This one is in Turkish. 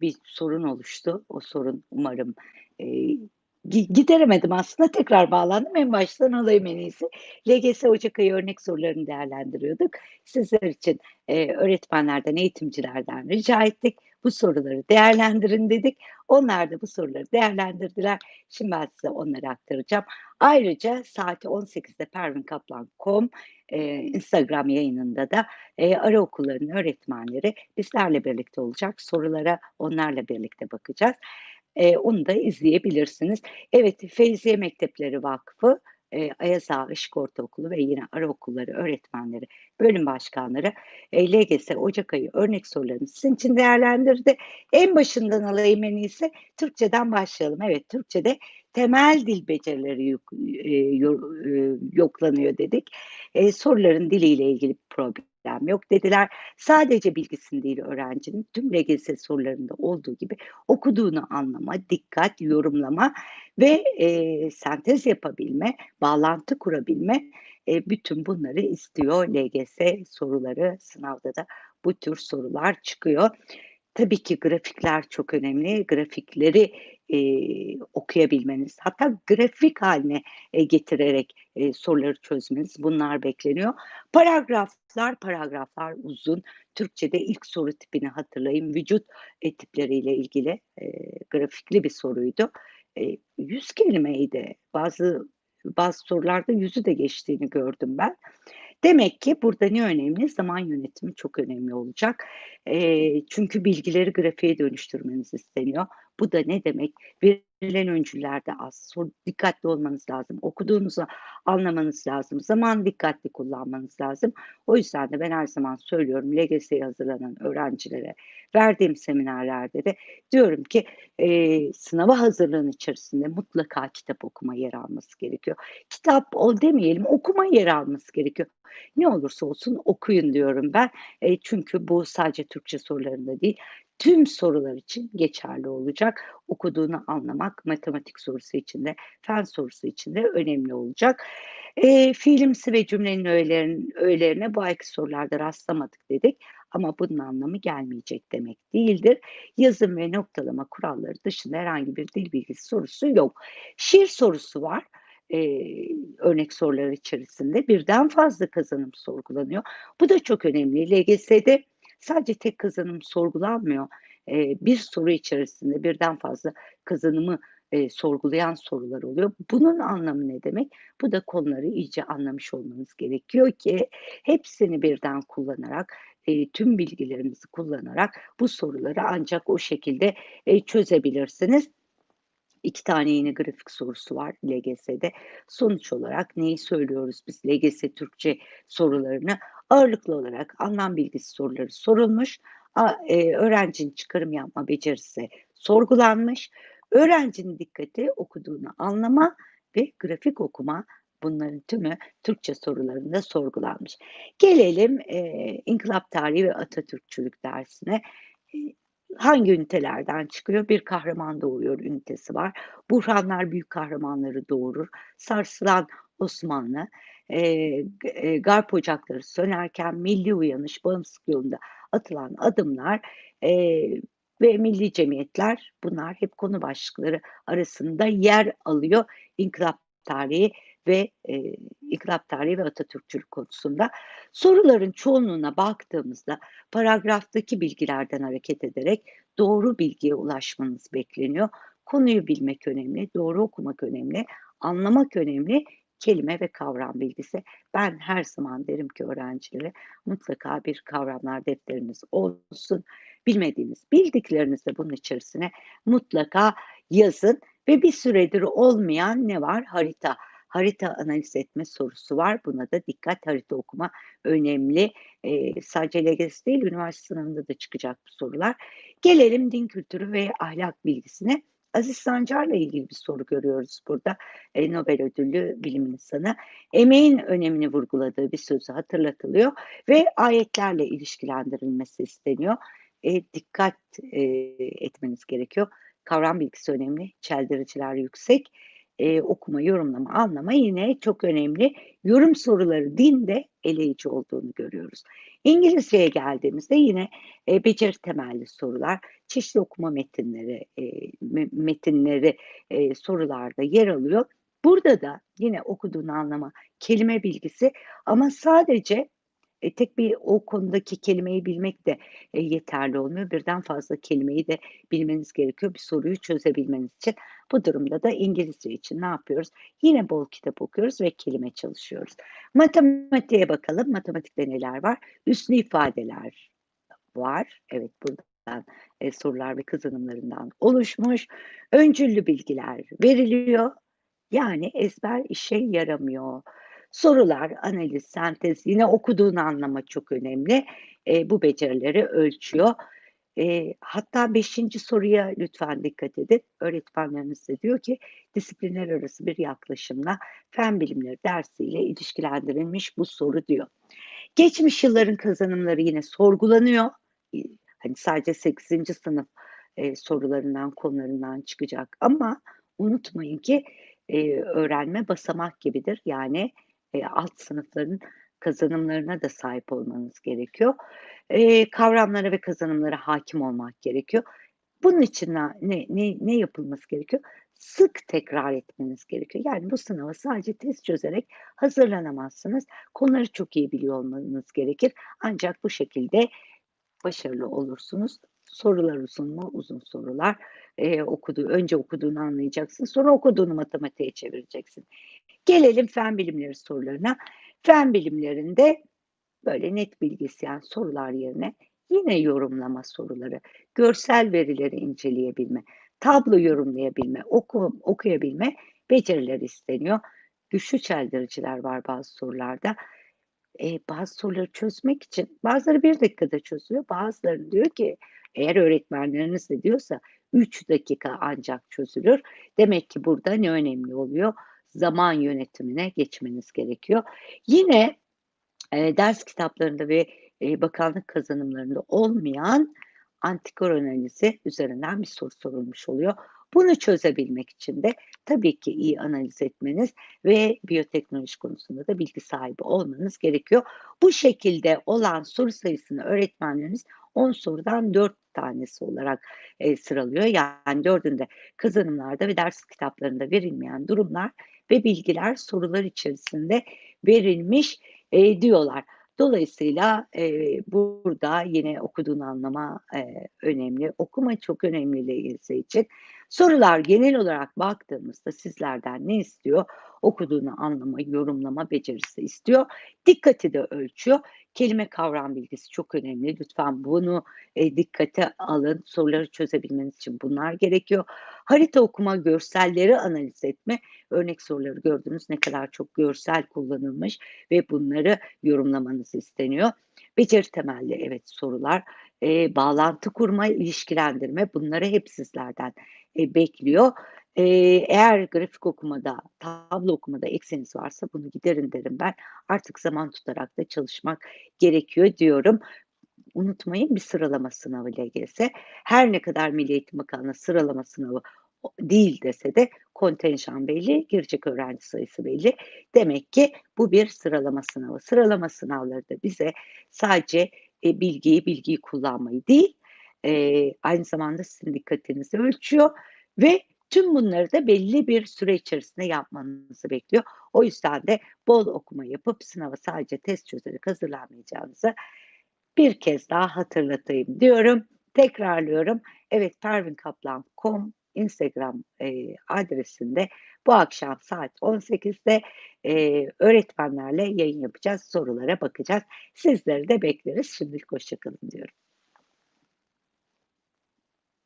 bir sorun oluştu. O sorun umarım, gideremedim aslında tekrar bağlandım. En baştan alayım en iyisi. LGS ocak ayı örnek sorularını değerlendiriyorduk. Sizler için, eee, öğretmenlerden, eğitimcilerden rica ettik. Bu soruları değerlendirin dedik. Onlar da bu soruları değerlendirdiler. Şimdi ben size onları aktaracağım. Ayrıca saat 18'de pervinkaplan.com, eee, Instagram yayınında da, eee, araokullarının öğretmenleri bizlerle birlikte olacak. Sorulara onlarla birlikte bakacağız. Eee, onu da izleyebilirsiniz. Evet, Feyziye Mektepleri Vakfı, eee, Ayaz Ağa Işık Ortaokulu ve yine araokulları öğretmenleri, bölüm başkanları, eee, LGS ocak ayı örnek sorularını sizin için değerlendirdi. En başından alayım en iyisi. Türkçeden başlayalım. Evet, Türkçede temel dil becerileri yuk eee, yo eee, yoklanıyor dedik. Eee, soruların diliyle ilgili problem yok dediler. Sadece bilgisini değil öğrencinin tüm LGS sorularında olduğu gibi okuduğunu anlama, dikkat, yorumlama ve, eee, sentez yapabilme, bağlantı kurabilme, eee, bütün bunları istiyor LGS soruları. Sınavda da bu tür sorular çıkıyor. Tabii ki grafikler çok önemli. Grafikleri, eee, okuyabilmeniz hatta grafik hâline, eee, getirerek, eee, soruları çözmeniz bunlar bekleniyor. Paragraflar, paragraflar uzun. Türkçede ilk soru tipini hatırlayın. Vücut, eee, tipleriyle ilgili, eee, grafikli bir soruydu. Eee, 100 kelimeydi. Bazı bazı sorularda 100'ü de geçtiğini gördüm ben. Demek ki burada ne önemli? Zaman yönetimi çok önemli olacak. Eee, çünkü bilgileri grafiğe dönüştürmeniz isteniyor. Bu da ne demek? Verilen öncüllerde az, soru dikkatli olmanız lazım, okuduğunuzu anlamanız lazım, zamanı dikkatli kullanmanız lazım. O yüzden de ben her zaman söylüyorum LGS'ye hazırlanan öğrencilere verdiğim seminerlerde de diyorum ki, eee, sınava hazırlığın içerisinde mutlaka kitap okuma yer alması gerekiyor. Kitap o demeyelim, okuma yer alması gerekiyor. Ne olursa olsun okuyun diyorum ben. Eee, çünkü bu sadece Türkçe sorularında değil, tüm sorular için geçerli olacak. Okuduğunu anlamak matematik sorusu için de, fen sorusu için de önemli olacak. Eee, fiilimsi ve cümlenin öğelerin öğelerine bu ayki sorularda rastlamadık dedik ama bunun anlamı gelmeyecek demek değildir. Yazım ve noktalama kuralları dışında herhangi bir dil bilgisi sorusu yok. Şiir sorusu var, eee, örnek sorular içerisinde. Birden fazla kazanım sorgulanıyor. Bu da çok önemli. LGS'de sadece tek kazanım sorgulanmıyor. Eee, bir soru içerisinde birden fazla kazanımı, eee, sorgulayan sorular oluyor. Bunun anlamı ne demek? Bu da konuları iyice anlamış olmanız gerekiyor ki hepsini birden kullanarak, eee, tüm bilgilerinizi kullanarak bu soruları ancak o şekilde, eee, çözebilirsiniz. 2 tane yine grafik sorusu var LGS'de. Sonuç olarak neyi söylüyoruz biz LGS Türkçe sorularını? Ağırlıklı olarak anlam bilgisi soruları sorulmuş. Eee, öğrencinin çıkarım yapma becerisi sorgulanmış. Öğrencinin dikkati okuduğunu anlama ve grafik okuma bunların tümü Türkçe sorularında sorgulanmış. Gelelim, eee, İnkılap Tarihi ve Atatürkçülük dersine. Eee, hangi ünitelerden çıkıyor? Bir kahraman doğuyor ünitesi var. Buhranlar büyük kahramanları doğurur. Sarsılan Osmanlı, g eee, garp ocakları sönerken milli uyanış, bağımsızlık yolunda atılan adımlar, eee, ve milli cemiyetler bunlar hep konu başlıkları arasında yer alıyor İnkılap Tarihi ve, eee, İnkılap Tarihi ve Atatürkçülük konusunda. Soruların çoğunluğuna baktığımızda paragraftaki bilgilerden hareket ederek doğru bilgiye ulaşmanız bekleniyor. Konuyu bilmek önemli, doğru okumak önemli, anlamak önemli, kelime ve kavram bilgisi. Ben her zaman derim ki öğrencilere mutlaka bir kavramlar defteriniz olsun. Bilmediğiniz, bildiklerinizi bunun içerisine mutlaka yazın ve bir süredir olmayan ne var? Harita. Harita analiz etme sorusu var. Buna da dikkat, harita okuma önemli. Eee, sadece LGS değil, üniversite sınavında da çıkacak bu sorular. Gelelim din kültürü ve ahlak bilgisine. Aziz Sancar'la ilgili bir soru görüyoruz burada. Eee, Nobel ödüllü bilim insanı. Emeğin önemini vurguladığı bir sözü hatırlatılıyor ve ayetlerle ilişkilendirilmesi isteniyor. Eee, dikkat, eee, etmeniz gerekiyor. Kavram bilgisi önemli, çeldiriciler yüksek. Eee, okuma, yorumlama, anlama yine çok önemli. Yorum soruları dinde eleyici olduğunu görüyoruz. İngilizceye geldiğimizde yine, eee, beceri temelli sorular, çeşitli okuma metinleri, me metinleri, eee, sorularda yer alıyor. Burada da yine okuduğunu anlama, kelime bilgisi ama sadece, eee, tek bir o konudaki kelimeyi bilmek de, eee, yeterli olmuyor. Birden fazla kelimeyi de bilmeniz gerekiyor bir soruyu çözebilmeniz için. Bu durumda da İngilizce için ne yapıyoruz? Yine bol kitap okuyoruz ve kelime çalışıyoruz. Matematiğe bakalım. Matematikte neler var? Üslü ifadeler var. Evet, buradan, eee, sorular ve kazanımlarından oluşmuş. Öncüllü bilgiler veriliyor. Yani ezber işe yaramıyor. Sorular, analiz, sentez, yine okuduğunu anlama çok önemli. Eee, bu becerileri ölçüyor. Eee, hatta 5'inci soruya lütfen dikkat edin. Öğretmenleriniz de diyor ki, disiplinler arası bir yaklaşımla fen bilimleri dersiyle ilişkilendirilmiş bu soru diyor. Geçmiş yılların kazanımları yine sorgulanıyor. Hani, sadece 8'inci sınıf, eee, sorularından, konularından çıkacak ama unutmayın ki, eee, öğrenme basamak gibidir. Yani, eee, alt sınıfların kazanımlarına da sahip olmanız gerekiyor. Eee, kavramlara ve kazanımlara hâkim olmak gerekiyor. Bunun için ne ne ne yapılması gerekiyor? Sık tekrar etmeniz gerekiyor. Yani bu sınava sadece test çözerek hazırlanamazsınız. Konuları çok iyi biliyor olmanız gerekir. Ancak bu şekilde başarılı olursunuz. Sorular uzun mu? Uzun sorular. Eee, okuduğu önce okuduğunu anlayacaksın, sonra okuduğunu matematiğe çevireceksin. Gelelim fen bilimleri sorularına. Fen bilimlerinde böyle net bilgi isteyen sorular yerine yine yorumlama soruları, görsel verileri inceleyebilme, tablo yorumlayabilme, oku okuyabilme becerileri isteniyor. Güçlü çeldiriciler var bazı sorularda. Eee, bazı soruları çözmek için bazıları 1 dakikada çözülüyor, bazıları diyor ki eğer öğretmenleriniz de diyorsa 3 dakika ancak çözülür. Demek ki burada ne önemli oluyor? Zaman yönetimine geçmeniz gerekiyor. Yine, eee, ders kitaplarında ve, eee, bakanlık kazanımlarında olmayan antikor analizi üzerinden bir soru sorulmuş oluyor. Bunu çözebilmek için de tabii ki iyi analiz etmeniz ve biyoteknoloji konusunda da bilgi sahibi olmanız gerekiyor. Bu şekilde olan soru sayısını öğretmenleriniz 10 sorudan 4 tanesi olarak, eee, sıralıyor. Yani 4'ünde kazanımlarda ve ders kitaplarında verilmeyen durumlar ve bilgiler sorular içerisinde verilmiş, eee, diyorlar. Dolayısıyla, eee, burada yine okuduğunu anlama, eee, önemli. Okuma çok önemli LGS için. Sorular genel olarak baktığımızda sizlerden ne istiyor? Okuduğunu anlama, yorumlama becerisi istiyor. Dikkati de ölçüyor. Kelime kavram bilgisi çok önemli. Lütfen bunu, eee, dikkate alın. Soruları çözebilmeniz için bunlar gerekiyor. Harita okuma, görselleri analiz etme. Örnek soruları gördünüz, ne kadar çok görsel kullanılmış ve bunları yorumlamanız isteniyor. Beceri temelli, evet, sorular, eee, bağlantı kurma, ilişkilendirme bunları hep sizlerden, eee, bekliyor. Eee, eğer grafik okumada, tablo okumada eksiğiniz varsa bunu giderin derim ben. Artık zaman tutarak da çalışmak gerekiyor diyorum. Unutmayın bir sıralama sınavı LGS. Her ne kadar Milli Eğitim Bakanlığı sıralama sınavı değil dese de kontenjan belli, girecek öğrenci sayısı belli. Demek ki bu bir sıralama sınavı. Sıralama sınavları da bize sadece, eee, bilgiyi, bilgiyi kullanmayı değil, eee, aynı zamanda sizin dikkatinizi ölçüyor ve tüm bunları da belli bir süre içerisinde yapmanızı bekliyor. O yüzden de bol okuma yapıp sınava sadece test çözerek hazırlanmayacağınızı bir kez daha hatırlatayım diyorum. Tekrarlıyorum. Evet, pervinkaplan.com Instagram, eee, adresinde bu akşam saat 18'de, eee, öğretmenlerle yayın yapacağız, sorulara bakacağız. Sizleri de bekleriz. Şimdilik hoşça kalın diyorum.